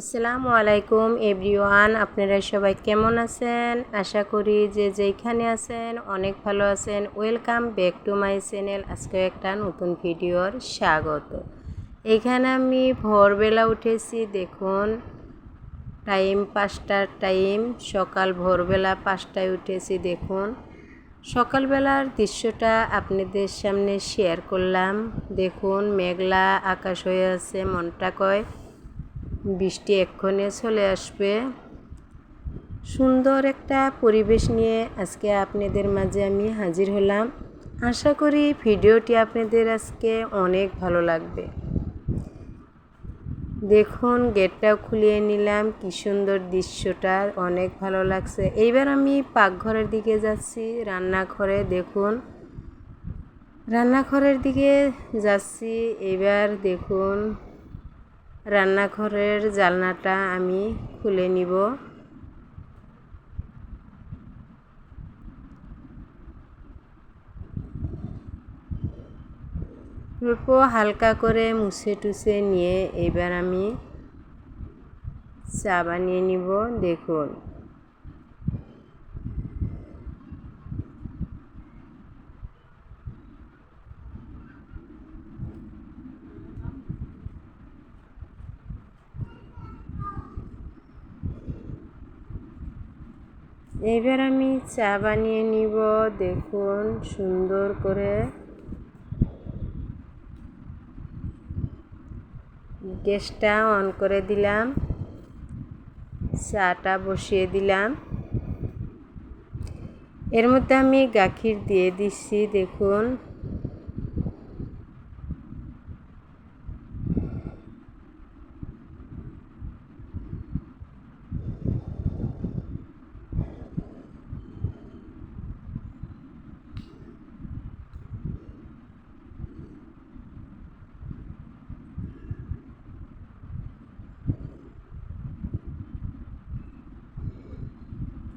আসসালামু আলাইকুম এভরিওয়ান, আপনারা সবাই কেমন আছেন? আশা করি যে যেখানে আছেন অনেক ভালো আছেন। Welcome back to my channel আজকে একটা নতুন ভিডিওর স্বাগত। এখানে আমি ভোরবেলা উঠেছি, দেখুন, টাইম পাঁচটার টাইম, সকাল ভোরবেলা পাঁচটায় উঠেছি, দেখুন। সকালবেলার দৃশ্যটা আপনাদের সামনে শেয়ার করলাম। দেখুন, মেঘলা আকাশ হয়ে আছে, মনটা কয় বৃষ্টি এক্ষণে চলে আসবে। সুন্দর একটা পরিবেশ নিয়ে আজকে আপনাদের মাঝে আমি হাজির হলাম। আশা করি ভিডিওটি আপনাদের আজকে অনেক ভালো লাগবে। দেখুন, গেটটাও খুলিয়ে নিলাম। কি সুন্দর দৃশ্যটা, অনেক ভালো লাগছে। এইবার আমি পাকঘরের দিকে যাচ্ছি, রান্নাঘরে দেখুন। রান্নাঘরের দিকে যাচ্ছি এবার দেখুন রান্নাঘরের জালনাটা আমি খুলে নিব। অল্প হালকা করে মুছে টুছে নিয়ে এবার আমি চা বানিয়ে নিব, দেখুন। এবার আমি চা বানিয়ে নিব, দেখুন, সুন্দর করে। গ্যাসটা অন করে দিলাম, চাটা বসিয়ে দিলাম। এর মধ্যে আমি গাখির দিয়ে দিচ্ছি, দেখুন।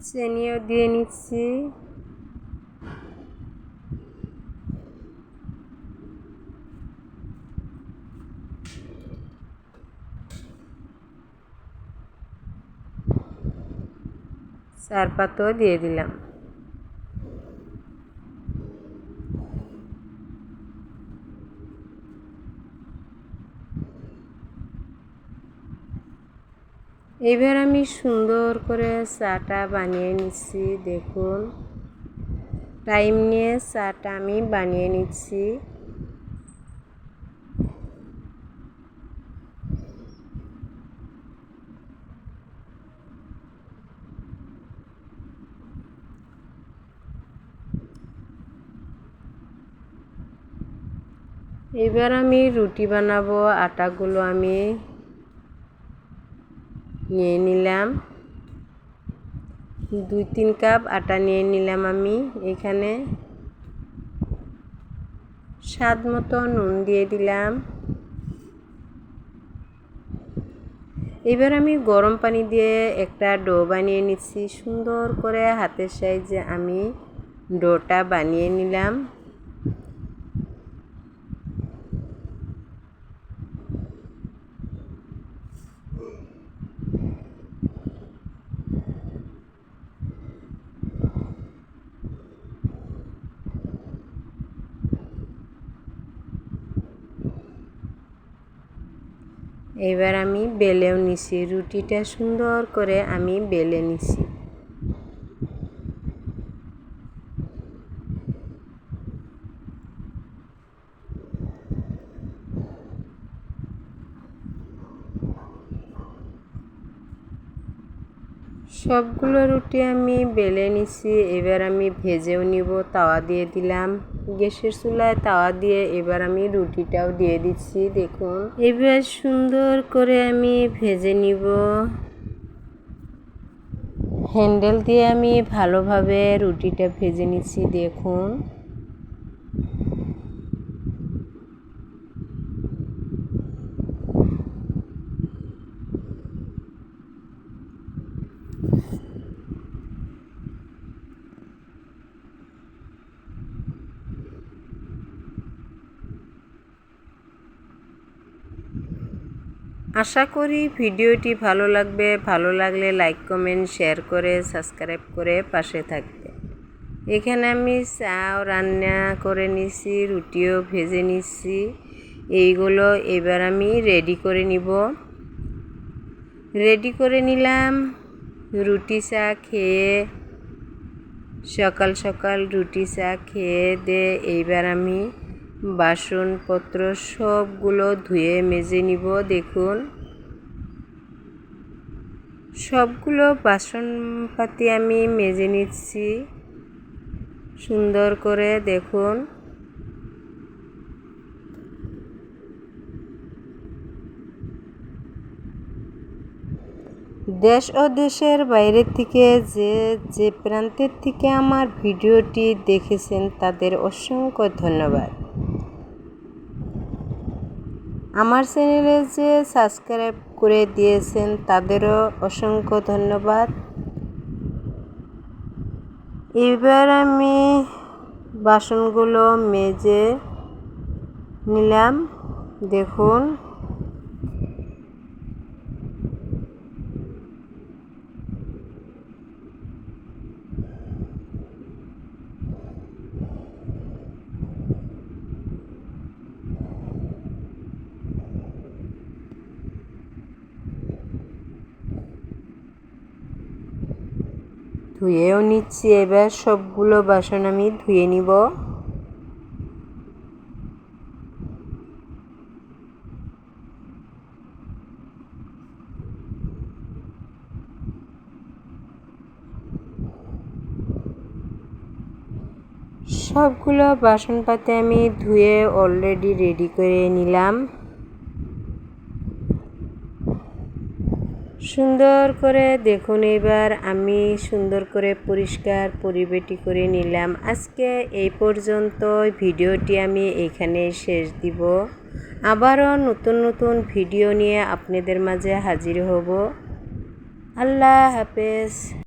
চেনিও দিয়ে নিচ্ছি। চার পাতাও দিয়ে দিলাম। এবার আমি সুন্দর করে চাটা বানিয়ে নিচ্ছি, দেখুন। টাইম নিয়ে চাটা আমি বানিয়ে নিচ্ছি। এবার আমি রুটি বানাবো, আটাগুলো আমি। নিয়ে নিলাম। দুই, তিন কাপ আটা নিয়ে নিলাম আমি। এখানে স্বাদ মতো নুন দিয়ে দিলাম। এবার আমি গরম পানি দিয়ে একটা ডো বানিয়ে নিচ্ছি। সুন্দর করে হাতের সাইজে আমি ডোটা বানিয়ে নিলাম। এবার আমি বেলেও নিছি। রুটিটা সুন্দর করে আমি বেলে নিছি। সবগুলো রুটি আমি বেলে নিছি, এবার আমি ভেজেও নিব, তাওয়া দিয়ে দিলাম। গ্যাসের চুলায় তাওয়া দিয়ে এবার আমি রুটিটাও দিয়ে দিচ্ছি, দেখুন। এবার সুন্দর করে আমি ভেজে নিব। হ্যান্ডেল দিয়ে আমি ভালোভাবে রুটিটা ভেজে নিচ্ছি, দেখুন। আশা করি ভিডিওটি ভালো লাগবে। ভালো লাগলে লাইক কমেন্ট শেয়ার করে সাবস্ক্রাইব করে পাশে থাকবে। এখানে আমি চাও রান্না করে নিছি, রুটিও ভেজে নিচ্ছি এইগুলো এবার আমি রেডি করে নিব। রেডি করে নিলাম। রুটি চা খেয়ে সকাল সকাল রুটি চা খেয়ে দে, এইবার আমি বাসনপত্র সবগুলো ধুয়ে মেজে নিব, দেখুন। সবগুলো বাসনপাতি আমি মেজে নিচ্ছি। সুন্দর করে দেখুন। দেশ ও দেশের বাইরে থেকে যে যে প্রান্তের থেকে আমার ভিডিওটি দেখেছেন, তাদের অসংখ্য ধন্যবাদ। আমার চ্যানেলে যে সাবস্ক্রাইব করে দিয়েছেন তাদেরও অসংখ্য ধন্যবাদ। এবার আমি বাসনগুলো মেজে নিলাম। দেখুন ধুয়েও নিচ্ছি এবার, সবগুলো বাসন আমি ধুয়ে নিব। সবগুলো বাসন পাতে আমি ধুয়ে অলরেডি রেডি করে নিলাম। সুন্দর করে দেখুন এবার আমি সুন্দর করে পরিষ্কার পরিবেটি করে নিলাম। আজকে এই পর্যন্ত ভিডিওটি আমি এখানে শেষ দিব। আবারও নতুন নতুন ভিডিও নিয়ে আপনাদের মাঝে হাজির হব। আল্লাহ হাফেজ।